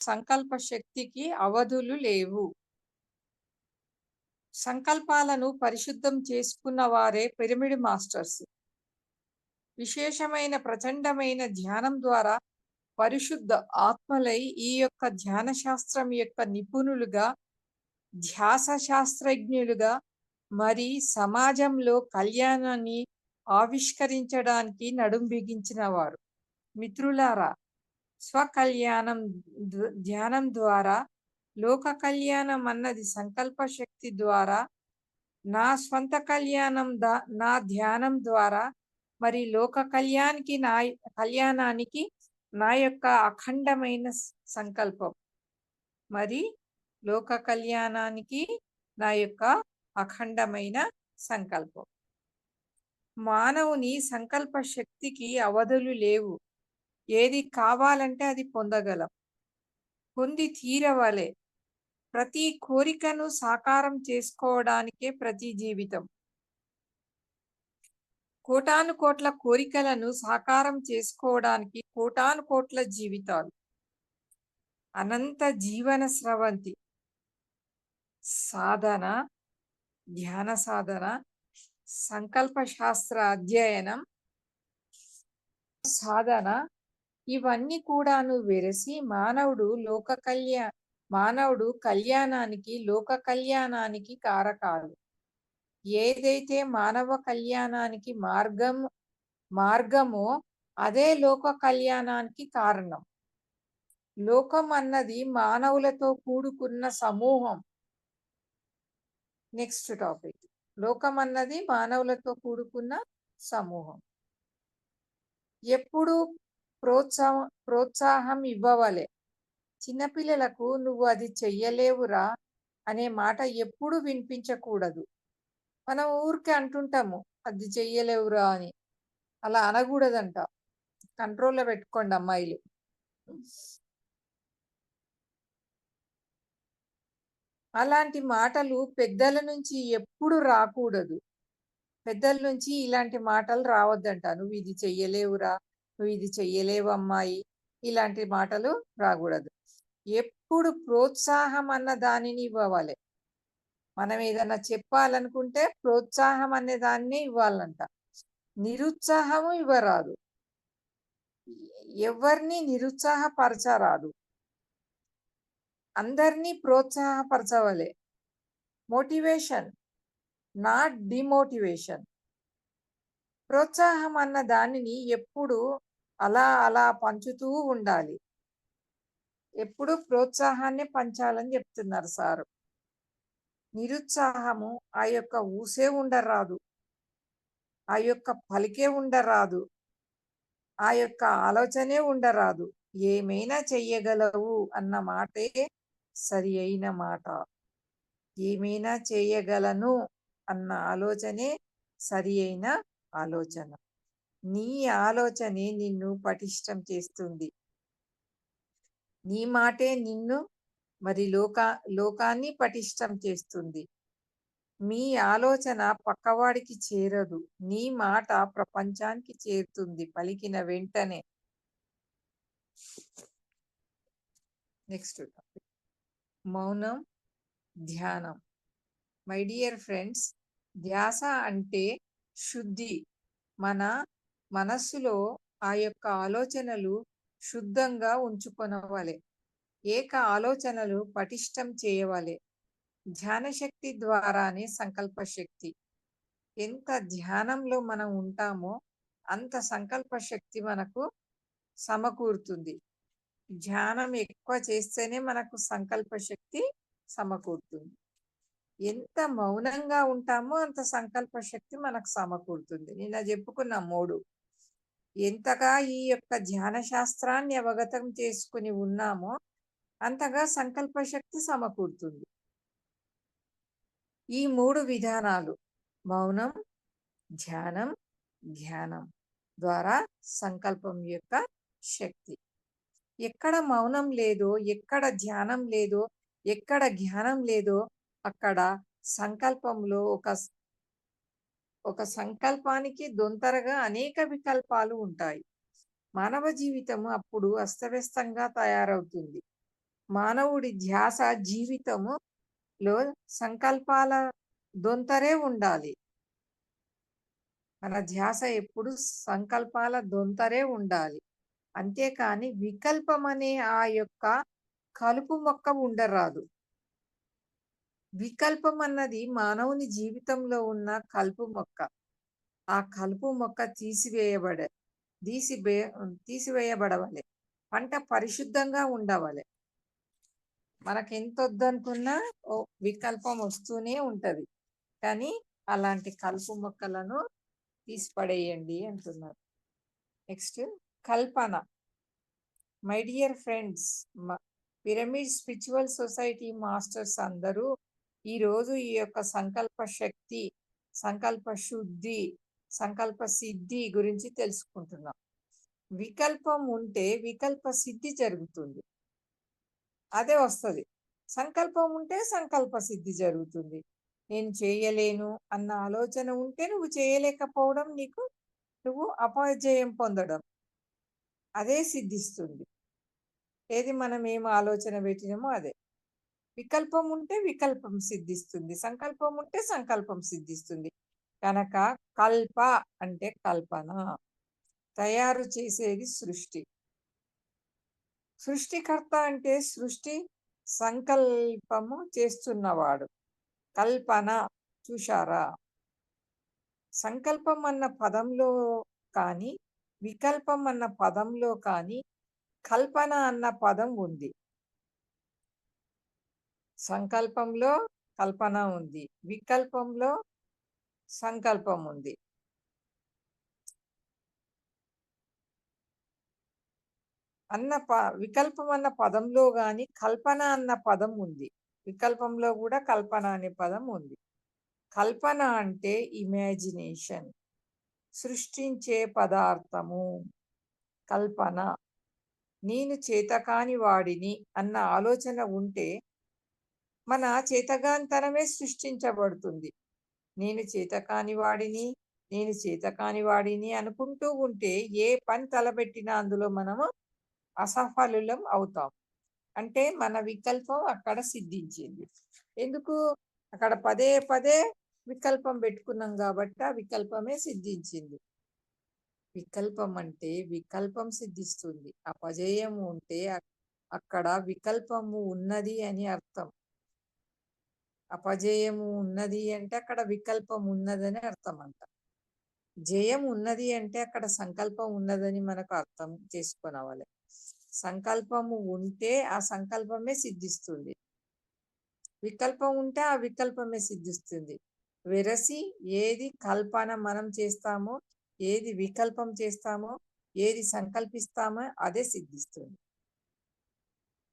సంకల్ప శక్తికి అవధులు లేవు. సంకల్పాలను పరిశుద్ధం చేసుకున్న వారే పిరమిడ్ మాస్టర్స్. విశేషమైన ప్రచండమైన ధ్యానం ద్వారా పరిశుద్ధ ఆత్మలై ఈ యొక్క ధ్యాన శాస్త్రం యొక్క నిపుణులుగా ధ్యాస శాస్త్రజ్ఞులుగా మరి సమాజంలో కళ్యాణాన్ని ఆవిష్కరించడానికి నడుం బిగించిన వారు మిత్రులారా స్వకల్యాణం ధ్యానం ద్వారా లోక కళ్యాణం అన్నది సంకల్ప శక్తి ద్వారా నా స్వంత కళ్యాణం దా నా ధ్యానం ద్వారా మరి లోక కళ్యాణానికి నా కళ్యాణానికి నా యొక్క అఖండమైన సంకల్పం. మరి లోక కళ్యాణానికి నా యొక్క అఖండమైన సంకల్పం. మానవుని సంకల్ప శక్తికి అవధులు లేవు. ఏది కావాలంటే అది పొందగలం. పొంది తీరవలే. ప్రతి కోరికను సాకారం చేసుకోవడానికే ప్రతి జీవితం. కోటాను కోట్ల కోరికలను సాకారం చేసుకోవడానికి కోటాను కోట్ల జీవితాలు. అనంత జీవన స్రవంతి. సాధన ధ్యాన సాధన సంకల్ప శాస్త్ర అధ్యయనం సాధన ఇవన్నీ కూడాను వెరసి మానవుడు లోక కళ్యాణ మానవుడు కళ్యాణానికి లోక కళ్యాణానికి కారకాలు. ఏదైతే మానవ కళ్యాణానికి మార్గం మార్గమో అదే లోక కళ్యాణానికి కారణం. లోకం అన్నది మానవులతో కూడుకున్న సమూహం. Next topic. లోకం అన్నది మానవులతో కూడుకున్న సమూహం. ఎప్పుడు ప్రోత్సాహం ప్రోత్సాహం ఇవ్వవలే. చిన్నపిల్లలకు నువ్వు అది చెయ్యలేవురా అనే మాట ఎప్పుడు వినిపించకూడదు. మనం ఊరికే అంటుంటాము అది చెయ్యలేవురా అని. అలా అనకూడదంట కంట్రోల్లో పెట్టుకోండి అమ్మాయిలు. అలాంటి మాటలు పెద్దల నుంచి ఎప్పుడు రాకూడదు. పెద్దల నుంచి ఇలాంటి మాటలు రావద్దంట. నువ్వు ఇది చెయ్యలేవురా నువ్వు ఇది చెయ్యలేవు అమ్మాయి. ఇలాంటి మాటలు రాకూడదు. ఎప్పుడు ప్రోత్సాహం అన్న దానిని ఇవ్వాలి. మనం ఏదన్నా చెప్పాలనుకుంటే ప్రోత్సాహం అనే దాన్ని ఇవ్వాలంట. నిరుత్సాహము ఇవ్వరాదు. ఎవరిని నిరుత్సాహపరచరాదు. అందరినీ ప్రోత్సాహపరచవలే. Motivation not demotivation. ప్రోత్సాహం అన్న దానిని ఎప్పుడు అలా అలా పంచుతూ ఉండాలి. ఎప్పుడు ప్రోత్సాహాన్ని పంచాలని చెప్తున్నారు సారు. నిరుత్సాహము ఆ యొక్క ఊసే ఉండరాదు. ఆ యొక్క పలికే ఉండరాదు. ఆ యొక్క ఆలోచనే ఉండరాదు. ఏమైనా చెయ్యగలవు అన్న మాటే సరి అయిన మాట. ఏమైనా చేయగలను అన్న ఆలోచనే సరి అయిన ఆలోచన. నీ ఆలోచనే నిన్ను పటిష్టం చేస్తుంది. నీ మాటే నిన్ను మరి లోకా లోకాన్ని పటిష్టం చేస్తుంది. మీ ఆలోచన పక్కవాడికి చేరదు. నీ మాట ప్రపంచానికి చేరుతుంది. పలికిన వెంటనే. నెక్స్ట్ మౌనం ధ్యానం. మై డియర్ ఫ్రెండ్స్ ధ్యాస అంటే శుద్ధి. మన మనస్సులో ఆ యొక్క ఆలోచనలు శుద్ధంగా ఉంచుకొనవలే. ఏక ఆలోచనలు పటిష్టం చేయవలె. ధ్యాన శక్తి ద్వారానే సంకల్ప శక్తి ఎంత ధ్యానంలో మనం ఉంటామో అంత సంకల్ప శక్తి మనకు సమకూరుతుంది. ధ్యానం ఎక్కువ చేస్తేనే మనకు సంకల్ప శక్తి సమకూరుతుంది. ఎంత మౌనంగా ఉంటామో అంత సంకల్ప శక్తి మనకు సమకూరుతుంది. నిన్న చెప్పుకున్న మూడు ఎంతగా ఈ యొక్క ధ్యాన శాస్త్రాన్ని అవగతం చేసుకుని ఉన్నామో అంతగా సంకల్ప శక్తి సమకూరుతుంది. ఈ మూడు విధానాలు మౌనం ధ్యానం ధ్యానం ద్వారా సంకల్పం యొక్క శక్తి. ఎక్కడ మౌనం లేదో ఎక్కడ ధ్యానం లేదో ఎక్కడ జ్ఞానం లేదో అక్కడ సంకల్పంలో ఒక ఒక సంకల్పానికి దొంతరగా అనేక వికల్పాలు ఉంటాయి. మానవ జీవితం అప్పుడు అస్తవ్యస్తంగా తయారవుతుంది. మానవుడి ధ్యాస జీవితములో సంకల్పాల దొంతరే ఉండాలి. మన ధ్యాస ఎప్పుడు సంకల్పాల దొంతరే ఉండాలి. అంతేకాని వికల్పం అనే ఆ యొక్క కలుపు మొక్క ఉండరాదు. వికల్పం అన్నది మానవుని జీవితంలో ఉన్న కలుపు మొక్క. ఆ కలుపు మొక్క తీసివేయబడ తీసివే తీసివేయబడవలే. పంట పరిశుద్ధంగా ఉండవలే. మనకి ఎంత వద్దనుకున్నా ఓ వికల్పం వస్తూనే ఉంటది. కానీ అలాంటి కలుపు మొక్కలను తీసిపడేయండి అంటున్నారు. Next Kalpana. My dear friends pyramid spiritual society masters అందరూ ఈరోజు ఈ యొక్క సంకల్ప శక్తి సంకల్ప శుద్ధి సంకల్ప సిద్ధి గురించి తెలుసుకుంటున్నాం. వికల్పం ఉంటే వికల్ప సిద్ధి జరుగుతుంది. అదే వస్తుంది. సంకల్పం ఉంటే సంకల్ప సిద్ధి జరుగుతుంది. నేను చేయలేను అన్న ఆలోచన ఉంటే నువ్వు చేయలేకపోవడం నీకు నువ్వు అపజయం పొందడం. అదే సిద్ధిస్తుంది. ఏది మనం ఏం ఆలోచన పెట్టినామో అదే. వికల్పం ఉంటే వికల్పం సిద్ధిస్తుంది సంకల్పం ఉంటే సంకల్పం సిద్ధిస్తుంది. కనుక కల్ప అంటే కల్పన తయారు చేసేది సృష్టి. సృష్టికర్త అంటే సృష్టి సంకల్పము చేస్తున్నవాడు. కల్పన చూశారా? సంకల్పం అన్న పదంలో కానీ వికల్పం అన్న పదంలో కానీ కల్పన అన్న పదం ఉంది. సంకల్పంలో కల్పన ఉంది. వికల్పంలో సంకల్పం ఉంది. అన్న ప వికల్పం అన్న పదంలో గాని కల్పన అన్న పదం ఉంది. వికల్పంలో కూడా కల్పన అనే పదం ఉంది. కల్పన అంటే ఇమాజినేషన్ సృష్టించే పదార్థము. కల్పన. నేను చేతకాని వాడిని అన్న ఆలోచన ఉంటే మన చేతగాంతనమే సృష్టించబడుతుంది. నేను చేతకాని వాడిని నేను చేతకాని వాడిని అనుకుంటూ ఉంటే ఏ పని తలబెట్టినా అందులో మనము అసఫలులం అవుతాం. అంటే మన వికల్పం అక్కడ సిద్ధించింది. ఎందుకు? అక్కడ పదే పదే వికల్పం పెట్టుకున్నాం కాబట్టి ఆ వికల్పమే సిద్ధించింది. వికల్పం అంటే వికల్పం సిద్ధిస్తుంది. అపజయం ఉంటే అక్కడ వికల్పము ఉన్నది అని అర్థం. అపజయము ఉన్నది అంటే అక్కడ వికల్పం ఉన్నదని అర్థం అంట జయం ఉన్నది అంటే అక్కడ సంకల్పం ఉన్నదని మనకు అర్థం చేసుకోనవాలి సంకల్పము ఉంటే ఆ సంకల్పమే సిద్ధిస్తుంది. వికల్పం ఉంటే ఆ వికల్పమే సిద్ధిస్తుంది. వెరసి ఏది కల్పన మనం చేస్తామో ఏది వికల్పం చేస్తామో ఏది సంకల్పిస్తామో అదే సిద్ధిస్తుంది.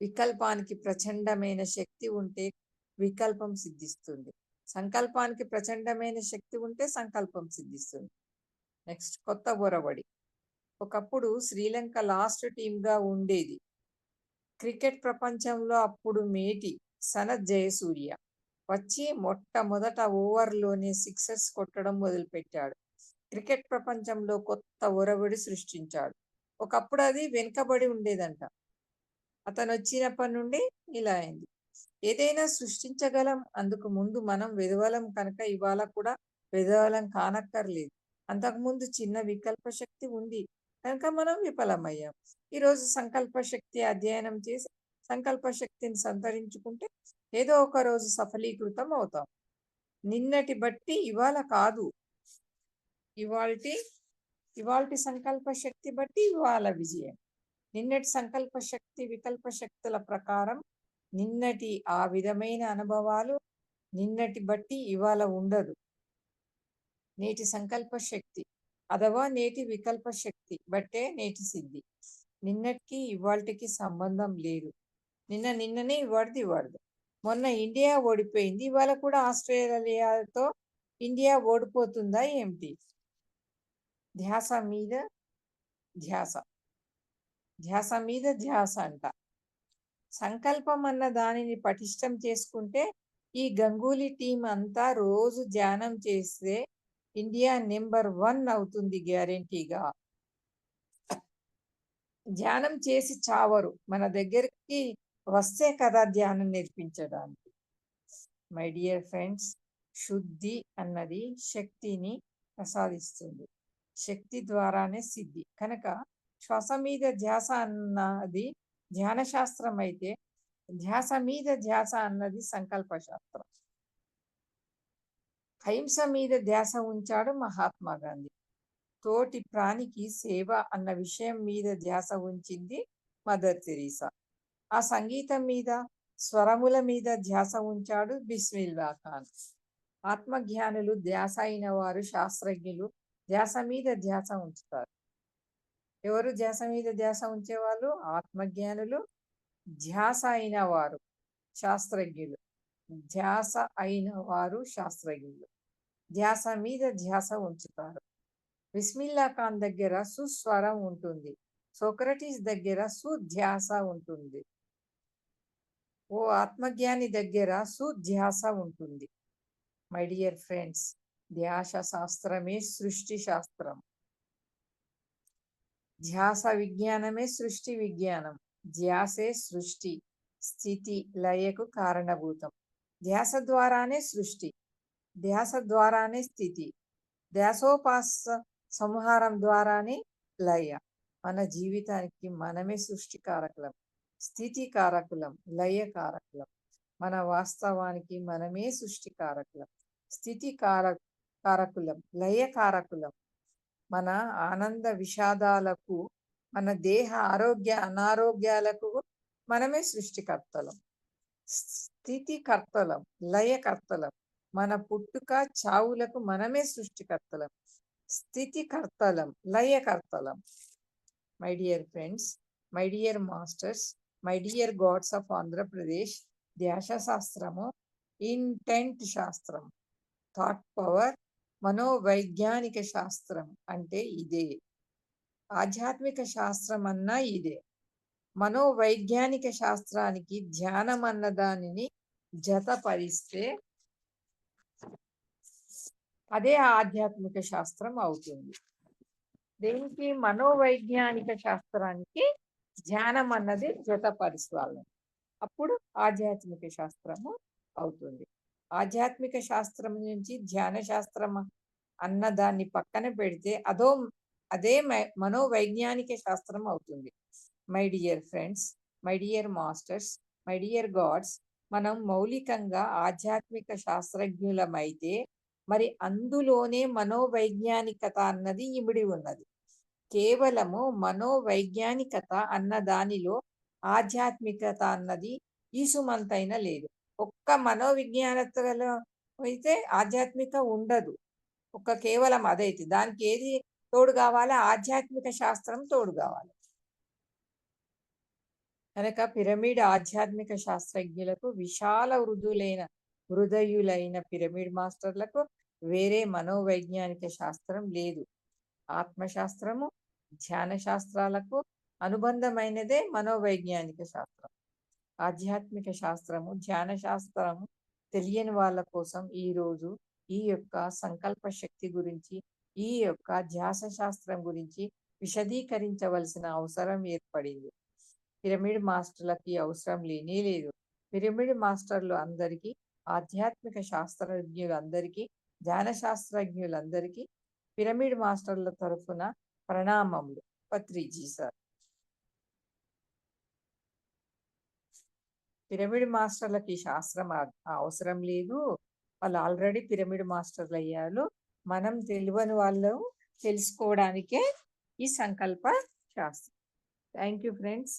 వికల్పానికి ప్రచండమైన శక్తి ఉంటే వికల్పం సిద్ధిస్తుంది. సంకల్పానికి ప్రచండమైన శక్తి ఉంటే సంకల్పం సిద్ధిస్తుంది. నెక్స్ట్ కొత్త బొరబడి ఒకప్పుడు శ్రీలంక లాస్ట్ టీంగా ఉండేది. క్రికెట్ ప్రపంచంలో అప్పుడు మేటి సనత్ జయసూర్య. వచ్చి మొట్టమొదట ఓవర్లోనే సిక్సెస్ కొట్టడం మొదలుపెట్టాడు. క్రికెట్ ప్రపంచంలో కొత్త ఒరబడి సృష్టించాడు. ఒకప్పుడు అది వెనుకబడి ఉండేదంట. అతను వచ్చినప్పటి నుండి ఇలా అయింది. ఏదైనా సృష్టించగలం అందుకు ముందు మనం వెదవలం కనుక ఇవాళ కూడా వెదవలం కానక్కర్లేదు. అంతకుముందు చిన్న వికల్ప శక్తి ఉంది కనుక మనం విఫలమయ్యాం. ఈరోజు సంకల్ప శక్తి అధ్యయనం చేసి సంకల్ప శక్తిని సంతరించుకుంటే ఏదో ఒక రోజు సఫలీకృతం అవుతాం. నిన్నటి బట్టి ఇవాళ కాదు. ఇవాల్టి ఇవాల్టి సంకల్ప శక్తి బట్టి ఇవాళ విజయం. నిన్నటి సంకల్ప శక్తి వికల్ప శక్తుల ప్రకారం నిన్నటి ఆ విధమైన అనుభవాలు నిన్నటి బట్టి ఇవాళ ఉండదు. నేటి సంకల్ప శక్తి అథవా నేటి వికల్ప శక్తి బట్టే నేటి సిద్ధి. నిన్నటికి ఇవాళకి సంబంధం లేదు. నిన్న నిన్ననే ఇవాడిది ఇవాడదు మొన్న ఇండియా ఓడిపోయింది. ఇవాళ కూడా ఆస్ట్రేలియాతో ఇండియా ఓడిపోతుందా ఏమిటి? ధ్యాస మీద ధ్యాస. ధ్యాస మీద ధ్యాస అంట. సంకల్పం అన్న దానిని పటిష్టం చేసుకుంటే ఈ గంగూలీ టీం అంతా రోజు ధ్యానం చేస్తే ఇండియా నెంబర్ వన్ అవుతుంది గ్యారంటీగా. ధ్యానం చేసి చావరు. మన దగ్గరికి వస్తే కదా ధ్యానం నేర్పించడానికి. మై డియర్ ఫ్రెండ్స్ శుద్ధి అన్నది శక్తిని ప్రసాదిస్తుంది. శక్తి ద్వారానే సిద్ధి. కనుక శ్వాస మీద ధ్యాస అన్నది ధ్యాన శాస్త్రం అయితే ధ్యాస మీద ధ్యాస అన్నది సంకల్ప శాస్త్రం అహింస మీద ధ్యాస ఉంచాడు మహాత్మా గాంధీ. తోటి ప్రాణికి సేవ అన్న విషయం మీద ధ్యాస ఉంచింది మదర్ తెరీసా. ఆ సంగీతం మీద స్వరముల మీద ధ్యాస ఉంచాడు బిస్మిల్లా ఖాన్. ఆత్మజ్ఞానులు ధ్యాస అయిన వారు శాస్త్రజ్ఞులు ధ్యాస మీద ధ్యాస ఉంచుతారు. ఎవరు ధ్యాస మీద ధ్యాస ఉంచేవాళ్ళు? ఆత్మజ్ఞానులు ధ్యాస అయిన వారు శాస్త్రజ్ఞులు. ధ్యాస అయిన వారు శాస్త్రజ్ఞులు. ధ్యాస మీద ధ్యాస ఉంచుతారు. విస్మిల్లా ఖాన్ దగ్గర సుస్వరం ఉంటుంది. సోక్రటీస్ దగ్గర సుధ్యాస ఉంటుంది. ఓ ఆత్మజ్ఞాని దగ్గర సుధ్యాస ఉంటుంది. మై డియర్ ఫ్రెండ్స్ ధ్యాస శాస్త్రమే సృష్టి శాస్త్రం. ధ్యాస విజ్ఞానమే సృష్టి విజ్ఞానం. ధ్యాసే సృష్టి స్థితి లయకు కారణభూతం. ధ్యాస ద్వారానే సృష్టి ధ్యాస ద్వారానే స్థితి ధ్యాసోపాస సంహారం ద్వారానే లయ. మన జీవితానికి మనమే సృష్టి కారకులం స్థితి కారకులం లయ కారకులం. మన వాస్తవానికి మనమే సృష్టి కారకులం స్థితి కార కారకులం లయ కారకులం. మన ఆనంద విషాదాలకు మన దేహ ఆరోగ్య అనారోగ్యాలకు మనమే సృష్టికర్తలం. స్థితికర్తలం లయకర్తలం. మన పుట్టుక చావులకు మనమే సృష్టికర్తలం. స్థితికర్తలం లయకర్తలం. My dear friends my dear masters my dear gods of Andhra Pradesh ధ్యాస శాస్త్రము ఇంటెంట్ శాస్త్రం థాట్ పవర్ మనోవైజ్ఞానిక శాస్త్రం అంటే ఇదే. ఆధ్యాత్మిక శాస్త్రం అన్నా ఇదే. మనోవైజ్ఞానిక శాస్త్రానికి ధ్యానం అన్న దానిని జతపరిస్తే అదే ఆధ్యాత్మిక శాస్త్రం అవుతుంది. దేనికి? మనోవైజ్ఞానిక శాస్త్రానికి ధ్యానం అన్నది జతపరచాలి అప్పుడు ఆధ్యాత్మిక శాస్త్రము అవుతుంది. ఆధ్యాత్మిక శాస్త్రం నుంచి ధ్యాన శాస్త్రం అన్న దాన్ని పక్కన పెడితే అదో అదే మనోవైజ్ఞానిక శాస్త్రం అవుతుంది. My dear friends my dear masters my dear gods మనం మౌలికంగా ఆధ్యాత్మిక శాస్త్రజ్ఞులమైతే మరి అందులోనే మనోవైజ్ఞానికత అన్నది ఇమిడి ఉన్నది. కేవలము మనోవైజ్ఞానికత అన్న దానిలో ఆధ్యాత్మికత అన్నది ఈసుమంతైన లేదు. ఒక్క మనోవిజ్ఞానతలో అయితే ఆధ్యాత్మిక ఉండదు. ఒక్క కేవలం అదైతే దానికి ఏది తోడు కావాలి? ఆధ్యాత్మిక శాస్త్రం తోడు కావాలి. కనుక పిరమిడ్ ఆధ్యాత్మిక శాస్త్రజ్ఞులకు విశాల వృద్ధులైన హృదయులైన పిరమిడ్ మాస్టర్లకు వేరే మనోవైజ్ఞానిక శాస్త్రం లేదు. ఆత్మశాస్త్రము ధ్యాన శాస్త్రాలకు అనుబంధమైనదే మనోవైజ్ఞానిక శాస్త్రం. ఆధ్యాత్మిక శాస్త్రము ధ్యాన శాస్త్రము తెలియని వాళ్ళ కోసం ఈరోజు ఈ యొక్క సంకల్ప శక్తి గురించి ఈ యొక్క ధ్యాస శాస్త్రం గురించి విశదీకరించవలసిన అవసరం ఏర్పడింది. పిరమిడ్ మాస్టర్లకి అవసరం లేనే లేదు. పిరమిడ్ మాస్టర్లు అందరికీ ఆధ్యాత్మిక శాస్త్రజ్ఞులందరికీ ధ్యాన శాస్త్రజ్ఞులందరికీ పిరమిడ్ మాస్టర్ల తరఫున ప్రణామములు. పత్రిజీ సార్. పిరమిడ్ మాస్టర్లకి శాస్త్రం అవసరం లేదు. వాళ్ళు ఆల్రెడీ పిరమిడ్ మాస్టర్లు అయ్యారు. మనం తెలియని వాళ్ళు తెలుసుకోవడానికే ఈ సంకల్ప శాస్త్రం. Thank you friends.